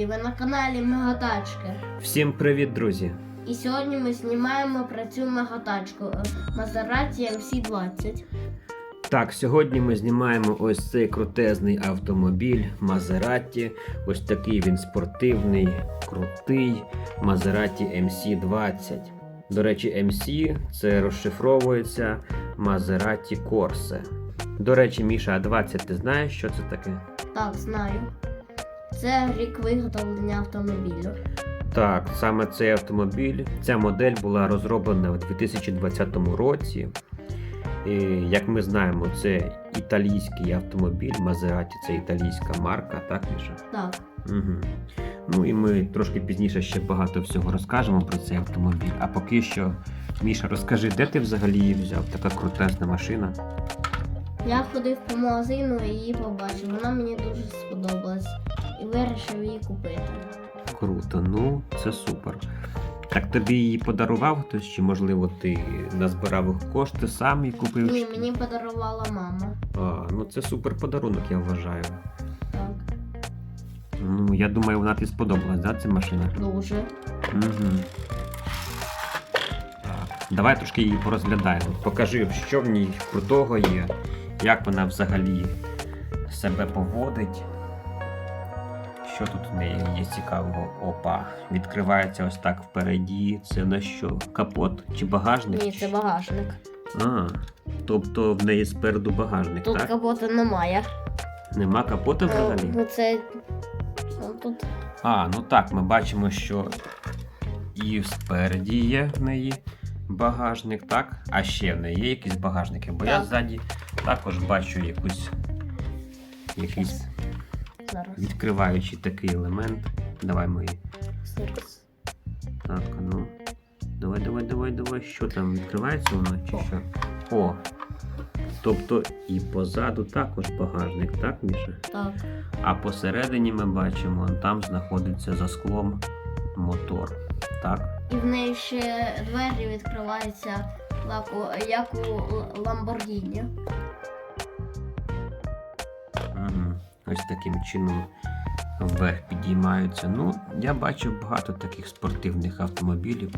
друзі! Ви на каналі Мегатачки. Всім привіт, друзі! І сьогодні ми знімаємо про цю мегатачку е, MC20. Так, сьогодні ми знімаємо ось цей крутезний автомобіль Maserati. Ось такий він спортивний, крутий Maserati MC20. До речі, MC це розшифровується Maserati Corse. До речі, Міша, а 20 ти знаєш, що це таке? Так, знаю. Це рік виготовлення автомобілю. Так, саме цей автомобіль, ця модель була розроблена в 2020 році. І, як ми знаємо, це італійський автомобіль, Maserati це італійська марка, так, Міша? Так. Угу. Ну і ми трошки пізніше ще багато всього розкажемо про цей автомобіль. А поки що, Міша, розкажи, де ти взагалі її взяв? Така крутесна машина. Я ходив по магазину і її побачив. Вона мені дуже сподобалась і вирішив її купити. Круто, ну це супер. Так тобі її подарував хтось, чи можливо ти назбирав кошти сам і купив? Ні, мені подарувала мама. А, ну це супер подарунок, я вважаю. Так, Ну, я думаю, вона тобі сподобалась, да, ця машина? дуже. Угу. Так. Давай трошки її порозглядаємо. Покажи, що в ній крутого є, як вона взагалі себе поводить. Що тут в неї є цікавого? Опа. Відкривається ось так впереді. Це на що? Капот чи багажник? Ні, це багажник. А, тобто в неї спереду багажник, Тут так? капота немає. Нема капота взагалі? Ну це. ну, Тут А, ну так, ми бачимо, що і спереді є в неї багажник, так? А ще в неї є якісь багажники, бо я ззаді також бачу якусь якийсь зараз. відкриваючий такий елемент. Давай ми. Зараз. Так, ну. Давай, давай, давай, давай. Що там відкривається воно чи що? О! Тобто і позаду також багажник, так, Міша? Так. А посередині ми бачимо, там знаходиться за склом мотор. Так? І в неї ще двері відкриваються як у, як у Ламборгіні. Ось таким чином вверх підіймаються. Ну, я бачив багато таких спортивних автомобілів,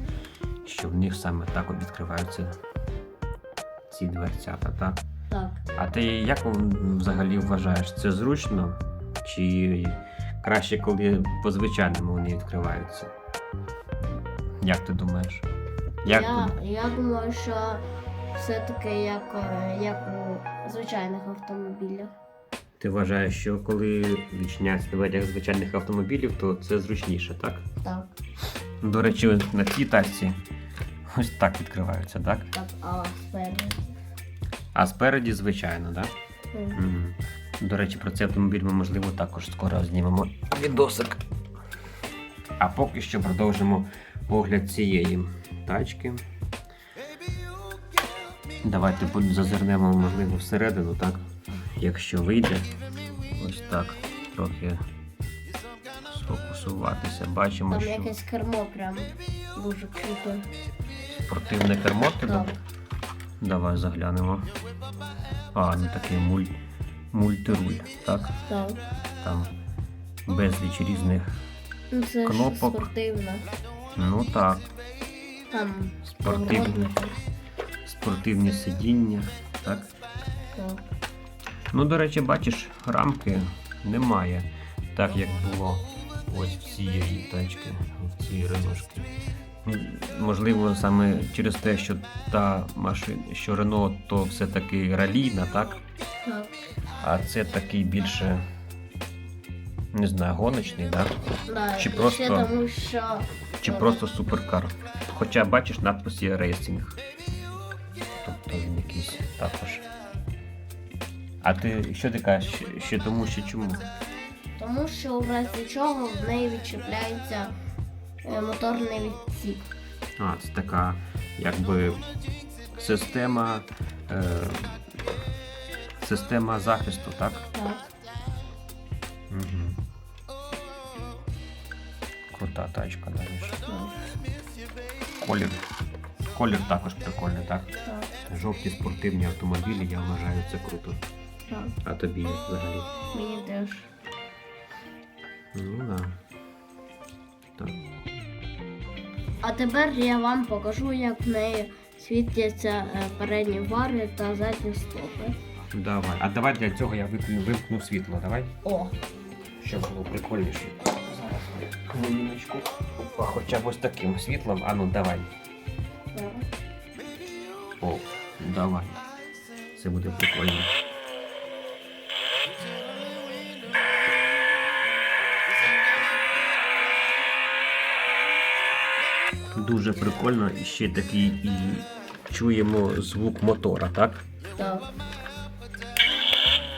що в них саме так от відкриваються ці дверцята, так? Так. А ти як взагалі вважаєш, це зручно? Чи краще, коли по-звичайному вони відкриваються? Як ти думаєш? Як Я, я думаю, що все-таки як, е, як у звичайних автомобілях. Ти вважаєш, що коли відчиняються двері звичайних автомобілів, то це зручніше, так? Так, До речі, на цій тачці ось так відкриваються, так? так, а спереду. А спереді, звичайно, так? Мгм. До речі, про цей автомобіль ми, можливо, також скоро знімемо відосик. А поки що продовжимо огляд цієї тачки. Давайте зазирнемо, можливо, всередину, так? Якщо вийде. Ось так. Трохи сфокусуватися. Бачимо, Там що якесь кермо прям дуже круто. спортивне кермо тебе. Давай заглянемо. А, ну такий муль... мультируль, так? Так. Там безліч різних. Ну це Кнопок. спортивно. Ну так, Там поворотники. спортивні сидіння, так? Так. Ну, до речі, бачиш, рамки немає, так як було ось в цієї тачки, в цій реношки. Можливо, саме через те, що та машина, що Рено то все-таки ралійна, так? Так. А це такий більше, не знаю, гоночний, так? Да. Чи просто- тому, що Чи просто суперкар. Хоча бачиш, надпис є рейсинг. Тобто він якийсь також. А ти що ти кажеш? Ще- тому, що чому? Тому що в разі чого в неї відчіпляється е, моторний відсік. А, це така якби система. Е, система захисту, так? Так. Угу. Крута тачка, навіть. Колір. Колір також прикольний, так? Так. Жовті спортивні автомобілі, я вважаю, це круто. Так. А тобі взагалі? Мені теж. Ну да. Так. А тепер я вам покажу, як в неї світяться е, передні фари та задні стопи. Давай. А давай для цього я вимкну, вимкну світло, давай. О, Щоб було прикольніше. Зараз хвилиночку. Опа, хоча б ось таким світлом. А ну давай. О, давай. Це буде прикольно. Дуже прикольно і ще такий і чуємо звук мотора, так? так.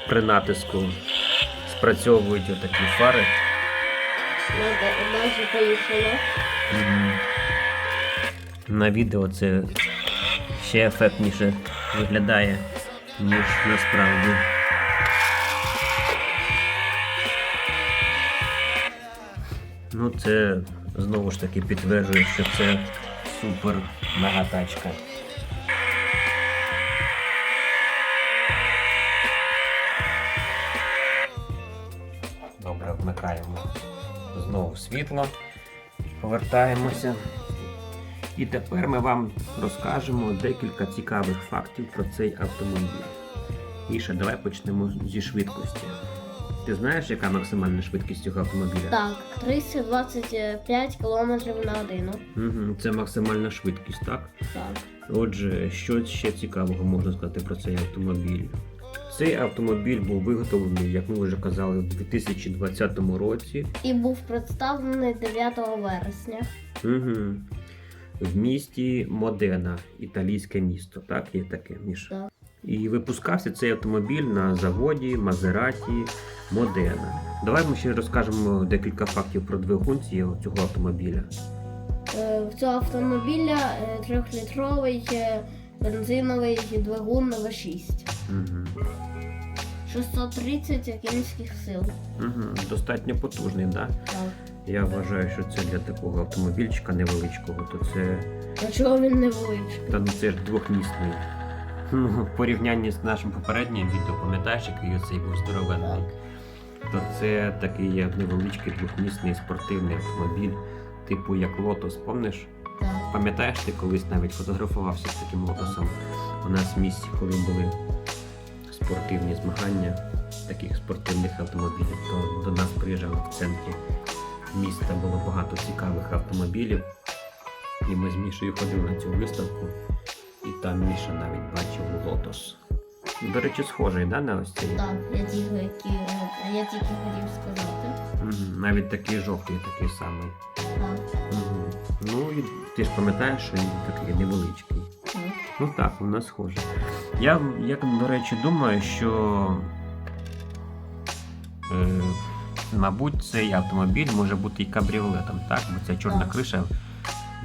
При натиску спрацьовують отакі фари. Майже поїхало. На відео це ще ефектніше виглядає, ніж насправді. Ну, це знову ж таки підтверджує, що це супер мега тачка. Добре, вмикаємо знову світло. Повертаємося. І тепер ми вам розкажемо декілька цікавих фактів про цей автомобіль. Міша, давай почнемо зі швидкості. Ти знаєш, яка максимальна швидкість цього автомобіля? Так, 325 км на годину. Угу, це максимальна швидкість, так? Так. Отже, що ще цікавого можна сказати про цей автомобіль? Цей автомобіль був виготовлений, як ми вже казали, у 2020 році І був представлений 9 вересня. угу. в місті Модена, італійське місто. Так, є таке, Міша? Так. І випускався цей автомобіль на заводі Мазераті Модена. Давай ми ще розкажемо декілька фактів про двигун цього автомобіля. Е, В цього автомобіля е, трьохлітровий е, бензиновий двигун V6. Угу. 630 кінських сил. Угу. Достатньо потужний, так? Так. Я вважаю, що це для такого автомобільчика невеличкого, то це. А чого він не величкий? Та ну це ж двохмісний. Ну, в порівнянні з нашим попереднім відео, пам'ятаєш, який оцей був здоровенний? То це такий як невеличкий двохмісний спортивний автомобіль, типу як Лотос, помниш? Пам'ятаєш, ти колись навіть фотографувався з таким лотосом у нас в місті, коли були спортивні змагання таких спортивних автомобілів, то до нас приїжджали в центрі міста було багато цікавих автомобілів. І ми з Мішею ходили на цю виставку, і там Міша навіть бачив лотос. До речі, схожий, да, на ось цей? Так, я тільки, які, я тільки хотів сказати. Мгм, Навіть такий жовтий, такий самий. Так, Мгм. Ну і ти ж пам'ятаєш, що він такий невеличкий. так. Ну так, воно схоже. Я, я до речі, думаю, що. Е, мабуть, цей автомобіль може бути і кабріолетом, так? Бо ця чорна Так. криша,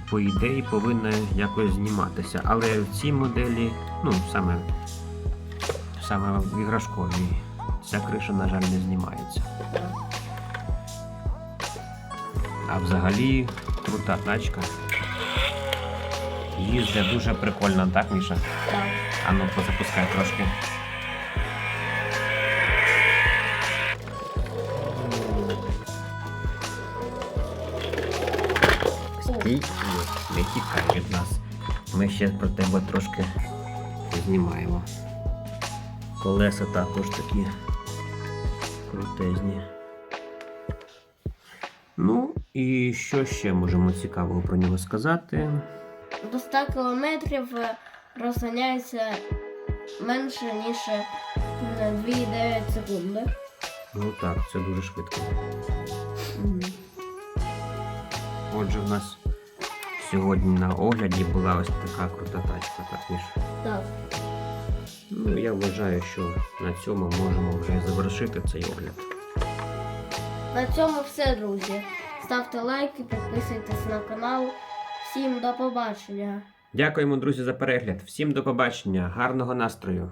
по ідеї, повинна якось зніматися. Але в цій моделі, ну, саме, саме в іграшковій, ця криша, на жаль, не знімається. А взагалі крута тачка. Їздить дуже прикольно, так, Міша? так. А ну, позапускай трошки. Ні, не тікай від нас. Ми ще про тебе трошки знімаємо. Колеса також такі крутезні. Ну, і що ще можемо цікавого про нього сказати? До 100 кілометрів е, розганяється менше, ніж е, 2,9 секунди. Ну так, це дуже швидко. Мгм. Отже, в нас сьогодні на огляді була ось така крута тачка, так Міш? Так. Ну, я вважаю, що на цьому можемо вже завершити цей огляд. На цьому все, друзі. Ставте лайки, підписуйтесь на канал. Всім до побачення. Дякуємо, друзі, за перегляд. Всім до побачення, гарного настрою!